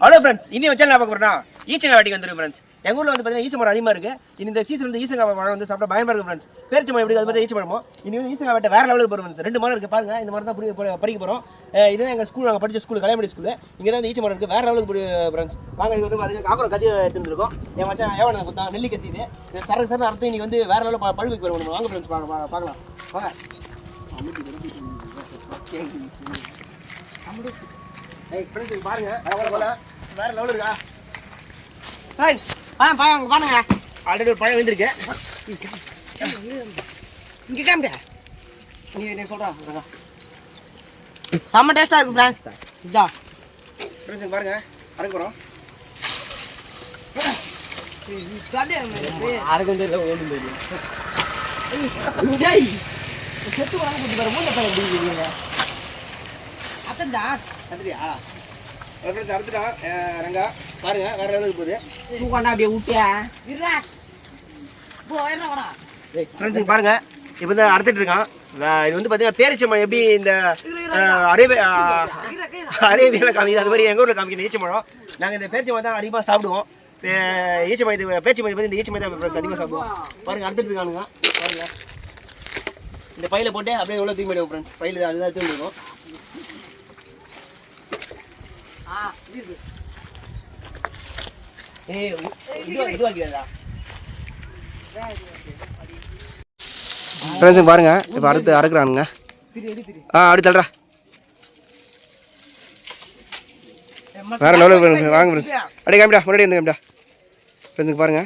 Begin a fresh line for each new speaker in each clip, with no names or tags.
Hello friends இனி வச்சா நான் பார்க்க போறேன்னா ஈச்சங்காய் வாட்டிக்கு வந்துடும் ஃப்ரெண்ட்ஸ் எங்கள் ஊரில் வந்து பார்த்தீங்கன்னா ஈச்ச மரம் அதிகமாக இருக்குது இந்த சீசன் வந்து ஈசங்காய் மரம் வந்து சாப்பிட்டா பயமாக இருக்குது ஃப்ரெண்ட்ஸ் பேரிச்ச மரம் எப்படி அது மாதிரி ஈச்ச மரமோ இனி வந்து ஈச்சங்காய் வேறு லெவலுக்கு போகிறோம் ஃப்ரெண்ட்ஸ் ரெண்டு மரம் இருக்குது பாருங்க. இந்த மரம் தான் புரிய ப- பறிக்க போகிறோம் இதுதான் எங்கள் ஸ்கூல் நாங்கள் படிச்ச ஸ்கூல் கலைமணி ஸ்கூல் இங்கே தான் வந்து ஈச்ச மரம் இருக்குது வேறு லெவலுக்கு புரிய ஃப்ரெண்ட்ஸ் வாங்க இது வந்து பார்த்தீங்கன்னா காக்குறம் கத்தி எடுத்துருக்கோம் என் மச்சான் ஏவன கொடுத்தா? நெல்லி கத்தி இது. இது சரக்கு சரக்கு அர்த்தம் இன்னைக்கு வந்து வேறு லெவலில் பழுவுக்கு வைக்க வரும் வாங்க ஃப்ரெண்ட்ஸ் பார்க்கலாம். வாங்க. பாருங்க. வேறு போல. வேறு லெவல் இருக்கா?
பாருங்க பாருங்க பாருங்க
ஆல்ரெடி ஒரு பழம் வந்திருக்கு.
இங்கே காமிக்க
நீ நீ சொல்கிறான்
செம்ம டேஸ்ட்டாக இருக்கு ஃப்ரெண்ட்ஸ் இதான்
ஃப்ரெண்ட்ஸ் பாருங்க. அரைக்க போகிறோம்
யாருக்கும் தெரியல ஒன்றும் தெரியும் செத்து வர போட்டு பாரு மூணு பேர் எப்படி இருக்கீங்க அத்தன்டா
ஃப்ரெண்ட்ஸ் அறுத்துட்டான் ரங்கா பாருங்க வேற லெவலுக்கு போகுது.
தூக்கண்டா அப்படியே விட்டியா இருடா. போ என்ன வாடா.
ஃப்ரெண்ட்ஸ் பாருங்க. இப்போ தான் அறுத்துட்டு இருக்கான். இது வந்து பார்த்தீங்கன்னா பேரிச்சம்பழம் எப்படி இந்த அரேபிய அரேபியாவில் காமிக்குது. அது மாதிரி எங்கள் ஊரில் காமிக்குது ஈச்சம்பழம் நாங்கள் இந்த பேரிச்சம்பழம் தான் அதிகமாக சாப்பிடுவோம். பே- ஈச்சம்பழம் இது பேரிச்சம்பழம் பற்றி இந்த தான் ஃப்ரெண்ட்ஸ் அதிகமாக சாப்பிடுவோம். பாருங்க அறுத்துட்டு இருக்கானுங்க. பாருங்க. இந்த பையில போட்டு அப்படியே எவ்வளோ தூக்கி போயிடுவோம் ஃப்ரெண்ட்ஸ் பையில அதுதான் தூக்கி இருக்கும்
ஆ இருக்கு
ஏய் இது இது வாங்கிறதா ஃப்ரெண்ட்ஸுங்க பாருங்க இப்போ அறுத்து அறுக்குறானுங்க. ஆ அப்படி தள்ளுறா வேற லெவலில் வாங்க ஃப்ரெண்ட்ஸ் அப்படியே காமிடா முன்னாடி வந்து காமிடா. ஃப்ரெண்ட்ஸுக்கு பாருங்க.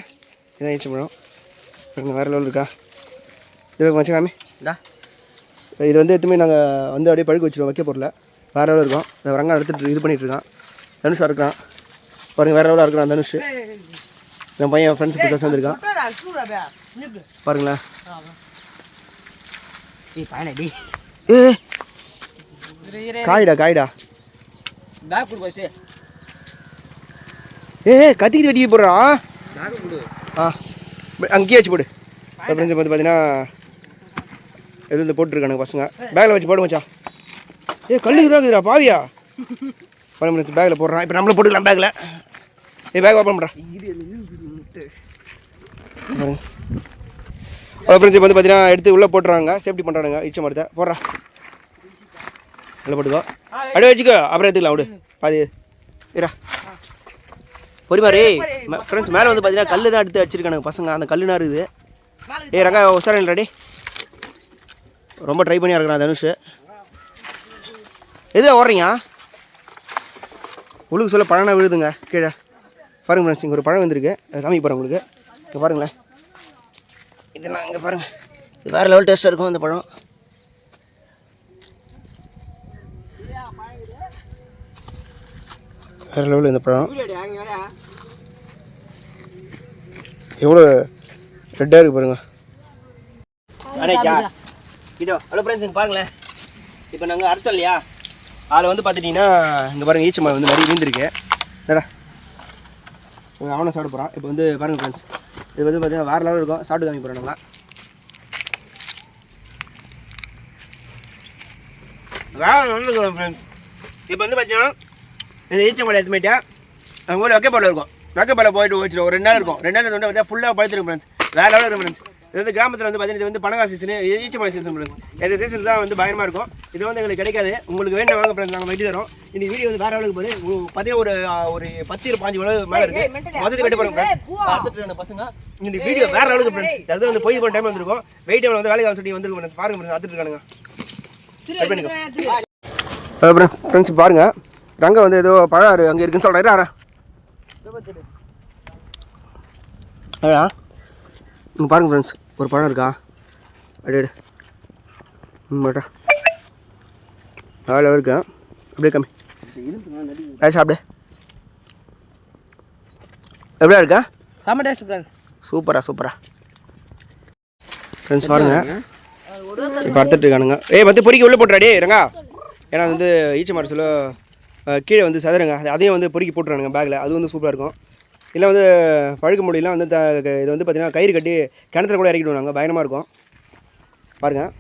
இதான் ஈச்சு பழம் பாருங்க வேற லெவல் இருக்கா? இது வச்சு காமி. இது வந்து எதுவுமே நாங்கள் வந்து அப்படியே பழுக்க வச்சுருவோம் வைக்க பொருளை. வேற லெவலில் இருக்கும். இந்த ரங்கம் எடுத்துட்டு இது பண்ணிட்டு இருக்கான் தனுஷ் இருக்கிறான். பாருங்க வேற லெவலாக இருக்கிறான் தனுஷ். என் பையன் ஃப்ரெண்ட்ஸ் கூட சேர்ந்துருக்கான் பாருங்களேன். ஏ காய்டா காய்டா. ஏ கத்திக்கிட்டு வெட்டிக்க போடுறான் ஆ அங்கேயே வச்சு போடு. ஃப்ரெண்ட்ஸ் வந்து பார்த்தீங்கன்னா எது போட்டுருக்கானுங்க பசங்க. பேக்கில் வச்சு போடு மச்சான். ஏ கல்லுக்கு தான் இருக்குதுடா பாவியா? பண்ண பேக்கில் போடுறான். இப்போ நம்மள போட்டுக்கலாம் பேக்கில் ஏ பேக் ஓப்பன் பண்ணுறா
இது இது முட்டை
அவ்வளோ ஃப்ரெண்ட்ஸ் இப்போ வந்து பார்த்தீங்கன்னா எடுத்து உள்ளே போட்டுறாங்க. சேஃப்டி பண்ணுறானுங்க இச்ச மரத்தை போடுறா. உள்ளே போட்டுக்கோ. அப்படியே வச்சுக்கோ. அப்புறம் எடுத்துக்கலாம். விடு. பாதி. இரா பொறிமாரி ஃப்ரெண்ட்ஸ் மேலே வந்து பார்த்தீங்கன்னா கல் தான் எடுத்து அடிச்சிருக்கானுங்க பசங்க. அந்த கல்லுனா இருக்குது. ஏய் ரங்கா உசாரன் ரெடி ரொம்ப ட்ரை பண்ணி இருக்கிறான் தனுஷ். எது ஓடுறீங்க? உழுகு சொல்ல பழம் விழுதுங்க. கீழே. பாருங்க ஃப்ரெண்ட்ஸ் இங்கே ஒரு பழம் வந்திருக்கு. அது காமிக்க போகிறேன் உங்களுக்கு. இங்கே பாருங்களேன். இது நான் இங்கே பாருங்கள் இது வேறு லெவல் டேஸ்ட்டாக இருக்கும் அந்த பழம். வேறு லெவலில் இந்த பழம். எவ்வளோ ரெட்டாக இருக்குது பாருங்க. இதோ ஹலோ ஃப்ரெண்ட்ஸ் இங்கே பாருங்களேன். இப்போ நாங்கள் அர்த்தம் இல்லையா? அதில் வந்து பார்த்துட்டிங்கன்னா இங்கே பாருங்கள் ஈச்ச வந்து நிறைய விழுந்திருக்கு. என்னடா? அவனை சாப்பிட போகிறான் இப்போ வந்து பாருங்கள் ஃப்ரெண்ட்ஸ் இது வந்து பார்த்தீங்கன்னா வேறு லெவலில் இருக்கும். சாப்பிட்டு காமி போகிறோம் நம்ம வேறு லெவலில் ஃப்ரெண்ட்ஸ் இப்போ வந்து பார்த்தீங்கன்னா இந்த ஈச்சமலை எடுத்து போயிட்டேன் ஊரில் வைக்கப்பாடில் இருக்கும். வைக்கப்பாடில் போயிட்டு வச்சுட்டு ஒரு ரெண்டு நாள் இருக்கும். ரெண்டு நாள் வந்து ஃபுல்லாக படுத்துருக்கும் ஃப்ரெண்ட்ஸ் வேறு லெவலில் இருக்கும் ஃப்ரெண்ட்ஸ் இது வந்து கிராமத்தில் வந்து பார்த்தீங்கன்னா இது வந்து பனகா சீசன் ஈச்சமலை சீசன் ஃப்ரெண்ட்ஸ் இந்த சீசன் தான் வந்து பயமாக இருக்கும். இது வந்து எங்களுக்கு கிடைக்காது. உங்களுக்கு வேணும் வாங்க ஃப்ரெண்ட்ஸ் நாங்கள் வெட்டி தரோம். இந்த வீடியோ வந்து வேறு போகுது உங்களுக்கு பார்த்தீங்கன்னா ஒரு ஒரு பத்து இரு பாஞ்சு கிலோ மேலே இருக்கு. மொத்தத்தை வெட்டி போகிறோம் ஃப்ரெண்ட்ஸ் பசங்க இந்த வீடியோ வேறு லெவலுக்கு ஃப்ரெண்ட்ஸ் அது வந்து போய் போன டைம் வந்திருக்கும். வெயிட் டைமில் வந்து வேலைக்கு சொல்லி வந்துருக்கும் ஃப்ரெண்ட்ஸ் பாருங்க ஃப்ரெண்ட்ஸ் பார்த்துட்டு இருக்கானுங்க. அப்புறம் ஃப்ரெண்ட்ஸ் பாருங்க. ரங்க வந்து ஏதோ பழம் அங்கே இருக்குன்னு சொல்கிறாரு ஆரா அடா இங்கே பாருங்க ஃப்ரெண்ட்ஸ் ஒரு பழம் இருக்கா? அப்படியே மாட்டா அவ்வளோ இருக்கு. அப்படியே கம்மி. அது சாப்பிடு. எப்படியா இருக்கா?
செம்ம டேஸ்ட் ஃப்ரெண்ட்ஸ்
சூப்பரா சூப்பரா. ஃப்ரெண்ட்ஸ் பாருங்க. இப்போ அறுத்துட்டு இருக்கானுங்க. ஏய் வந்து பொறிக்க உள்ளே போட்டுறாடி ரங்கா. ஏன்னா வந்து ஈச்ச அஹ், கீழே வந்து சதுரங்க அது அதையும் வந்து பொறுக்கி போட்டுறானுங்க பேக்கில் அது வந்து சூப்பராக இருக்கும். இல்லை வந்து பழுக்க முடியலாம் வந்து த இது வந்து பார்த்திங்கன்னா கயிறு கட்டி கிணத்துல கூட இறக்கிடுவோம் நாங்கள் பயங்கரமாக இருக்கும். பாருங்கள்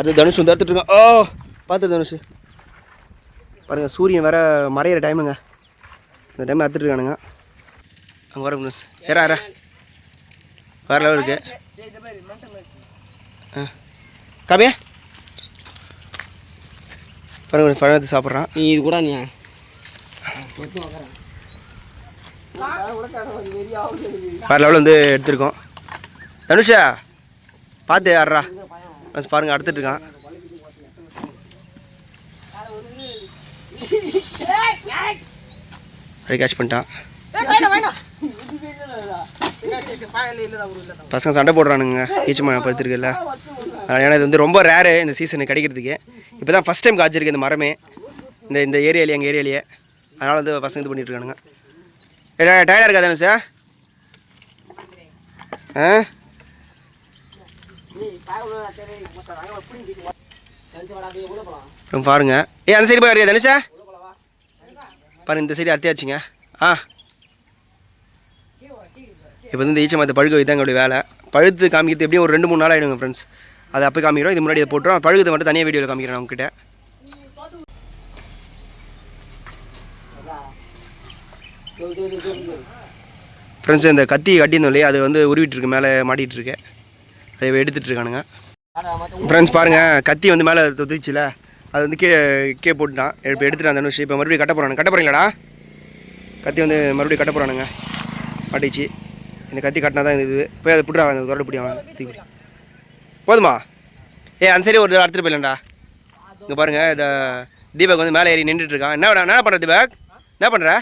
அது தனுஷ் வந்து அறுத்துட்டு ஓ பார்த்து தனுஷ். பாருங்கள் சூரியன் வேற மறையிற டைமுங்க இந்த டைம் அறுத்துட்டு இருக்கானுங்க. அங்கே வர தனுஷ். ஏறா ஏறா. வேறு லெவல் இருக்கு. ஆ. காபியா பாருங்க பழம் சாப்பிட்றான்.
நீ இது கூட நீ
வேறு லெவலில் வந்து எடுத்திருக்கோம். தனுஷா பார்த்து ஆடுறா பாருங்க அடுத்துட்டு இருக்கான் கேட்ச் பண்ணிட்டான். பசங்க சண்டை போடுறானுங்க. ஈச்சமழை படுத்துருக்குல்ல ஏன்னா இது வந்து ரொம்ப ரேரு இந்த சீசனு கிடைக்கிறதுக்கு. இப்போ தான் ஃபஸ்ட் டைம் காய்ச்சிருக்கு இந்த மரமே. இந்த இந்த ஏரியாலேயே எங்கள் ஏரியாலேயே. அதனால் வந்து பசங்க இது பண்ணிட்டு இருக்கானுங்க. டயர்டாக இருக்கா தானே சார் ஆ பாருங்க. ஏ அந்த சைடு போய் அறியா தனுஷா? பாருங்க இந்த சைடு அத்தியாச்சுங்க. ஆ. இப்போ வந்து இந்த ஈச்ச மரத்தை பழுக்க வைத்தாங்க எங்களுடைய வேலை. பழுத்து காமிக்கிறது எப்படியும் ஒரு ரெண்டு மூணு நாள் ஆகிடுங்க ஃப்ரெண்ட்ஸ் அதை அப்போ காமிக்கிறோம். இது முன்னாடி இதை போட்டுரும் பழுகுது மட்டும் தனியாக வீடியோவில் காமிக்கிறேன் உங்ககிட்ட. ஃப்ரெண்ட்ஸ் இந்த கத்தி கட்டியிருந்தோம் இல்லையா அது வந்து உருவிட்டுருக்கு மேலே மாட்டிகிட்டுருக்கு. அதை எடுத்துகிட்டு இருக்கானுங்க ஃப்ரெண்ட்ஸ் பாருங்கள் கத்தி வந்து மேலே தொத்துச்சுல அது வந்து கீழே கீழே போட்டுட்டான். இப்போ எடுத்துகிட்டு அந்த நிமிஷம் இப்போ மறுபடியும் கட்ட போகிறானுங்க கட்ட போகிறீங்களாடா கத்தி வந்து மறுபடியும் கட்ட போகிறானுங்க மாட்டிச்சு இந்த கத்தி கட்டினா தான் இது. போய் அதை புட்டுறா அந்த தொடர்பு பிடி அவன் தூக்கி போதுமா? ஏ அந்த சைடு ஒரு அடுத்துட்டு போயிடலாம்டா. இங்கே பாருங்கள் இந்த தீபக் வந்து மேலே ஏறி நின்றுட்டுருக்கான் என்ன என்ன பண்ணுற தீபக்? என்ன பண்ணுற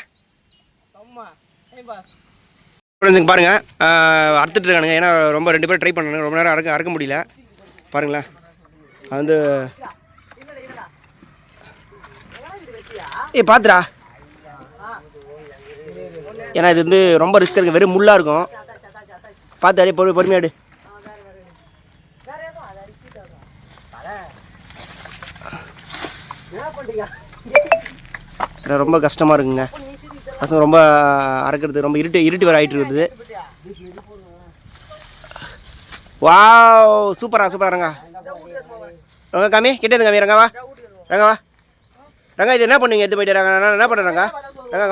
ஃப்ரெண்ட்ஸுங்க பாருங்கள் அறுத்துட்டு இருக்கானுங்க ஏன்னா ரொம்ப ரெண்டு பேரும் ட்ரை பண்ணுங்க ரொம்ப நேரம் அறுக்க அறுக்க முடியல. பாருங்களேன். அது வந்து ஏ பார்த்துடா ஏன்னா இது வந்து ரொம்ப ரிஸ்க் இருக்குது வெறும் முள்ளாக இருக்கும். பார்த்து அடி பொறு பொறுமையாடு ரொம்ப கஷ்டமாக இருக்குங்க. பசங்க ரொம்ப அறக்கிறது ரொம்ப இருட்டு இருட்டு வேறு ஆகிட்டு இருக்குது. வாவ் சூப்பரா சூப்பரா ரங்கா. ரங்கா காமி கிட்டே இருந்து காமி ரங்கா வா. ரங்கா வா. ரங்கா இது என்ன பண்ணுவீங்க? எடுத்து போயிட்டு ரங்கா என்ன பண்ணுற ரங்கா?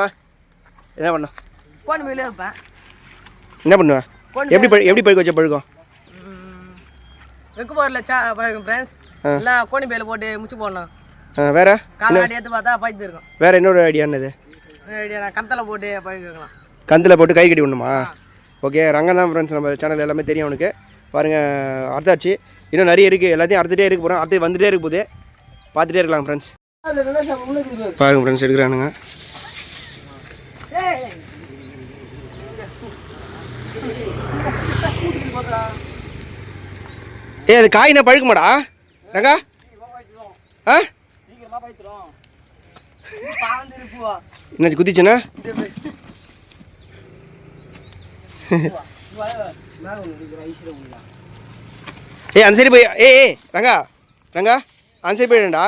வா. என்ன பண்ண என்ன பண்ணுவேன் எப்படி எப்படி பழுக்க வச்ச பழுக்கும்?
வெக்கு போரில் சா ஃப்ரெண்ட்ஸ் எல்லாம் கோணி பேல போட்டு முச்சு போடணும்.
ஆ, வேற?
காலை அடி எடுத்து பார்த்தா பழுத்து இருக்கும்.
வேற என்னோட ஐடியா என்னது?
கந்தலை போட்டு
கந்தில் போட்டு கை கட்டி விடணுமா? ஓகே ரங்கன் தான் ஃப்ரெண்ட்ஸ் நம்ம சேனல் எல்லாமே தெரியும் அவனுக்கு. பாருங்கள் அறுத்தாச்சு இன்னும் நிறைய இருக்குது எல்லாத்தையும் அறுத்துட்டே இருக்க போகிறோம் அடுத்து வந்துட்டே இருக்க போகுது. பார்த்துட்டே இருக்கலாம் ஃப்ரெண்ட்ஸ் பாருங்க ஃப்ரெண்ட்ஸ் எடுக்கிறானுங்க. ஏ அது காய் என்ன பழுக்குமாடா? ரங்கா? ஆ? என்னாச்சு குதிச்சுண்ணா ஏய் அந்த சைடு போய் ஏய் ஏய் ரங்கா ரங்கா அந்த சைடு போயிடா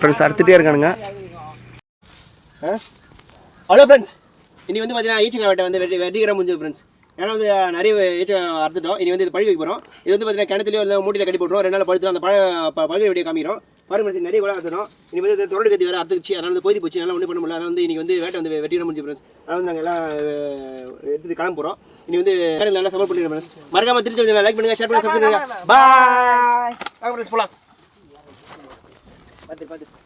ஃப்ரெண்ட்ஸ் அறுத்துட்டே இருக்கானுங்க. ஹலோ ஃப்ரெண்ட்ஸ் இனி வந்து பார்த்தீங்கன்னா ஈச்சங்காய் வேட்டை வந்து வெட்டி வெட்டிக்கிற முடிஞ்சது ஃப்ரெண்ட்ஸ் ஏன்னா வந்து நிறைய ஈச்ச அறுத்துட்டோம். இனி வந்து இது பழுக்க வைக்க போகிறோம் இது வந்து பார்த்தீங்கன்னா கிணத்துலையோ இல்லை மூட்டியில் கட்டி போட்டுரும். ரெண்டு நாள் பழுத்துரும். அந்த பழ ப- பழுக்க வெட்டியை காமிக்கிறோம். பாருங்க நிறைய கூட அறுத்துட்டோம். இனி வந்து தொடர்ந்து கத்தி வேறு அறுத்துச்சு அதனால வந்து போதி போச்சு. அதனால ஒன்றும் பண்ண முடியல. அதனால வந்து இன்னைக்கு வந்து வேட்டை வந்து வெட்டிக்கிற முடிஞ்சு ஃப்ரெண்ட்ஸ் அதனால நாங்கள் எல்லாம் அஹ், எடுத்துட்டு கிளம்ப போகிறோம் இனி வந்து நல்லா சப்போர்ட் பண்ணிடுறோம் ஃப்ரெண்ட்ஸ் மறக்காம திருச்சி லைக் பண்ணுங்க ஷேர் பண்ணுங்க சப்ஸ்கிரைப் பண்ணுங்க. பாய் ஃப்ரெண்ட்ஸ் போகலாம் பார்த்து பார்த்து